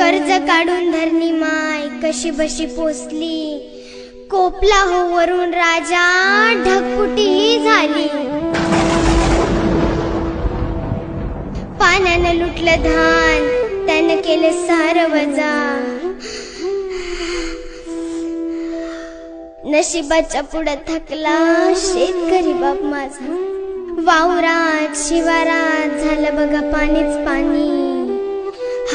कर्ज काढून धरणी माय. कशी बशी पोचली कोपला हो वरून राजा. ढगफुटी झाली. पाण्यानं लुटलं धान. त्यानं केलं सार वजा. नशिबाच्या पुढं थकला शेतकरी बाप माझा. वावरात शिवारात झालं बघा पाणीच पाणी.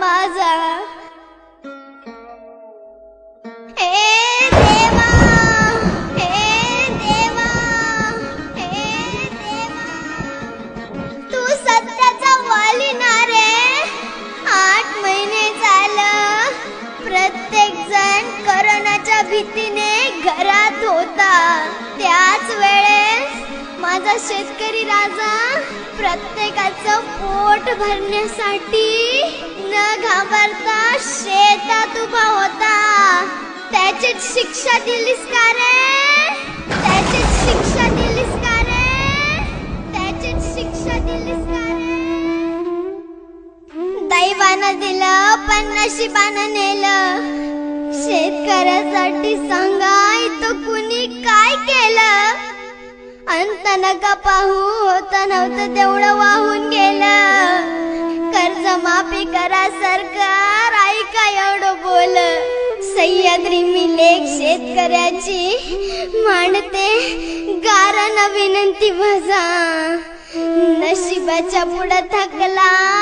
माझा. तू वाली आठ महिने करोनाच्या भीतीने घरात होता. त्याच वेळेस माझा शेतकरी राजा प्रत्येकाचं पोट भरण्यासाठी न घाबरता शेतात उभा होता. त्याचीच शिक्षा दिलीस का रे? त्याचीच शिक्षा दिलीस का रे? त्याचीच शिक्षा दिलीस का रे? दैवानं दिलं पण नशिबानं नेलं. शेतकऱ्यासाठी सांगाय तो कुणी काय केलं? अंत नका पाहू होत नव्हतं तेवढं वाहून गेलं. कर्ज माफी करा सरकार. ऐका एवढं बोल. सह्याद्री मी लेख शेतकऱ्याची मांडते. गारा विनंती माझा. नशिबाच्या पुढं थकला.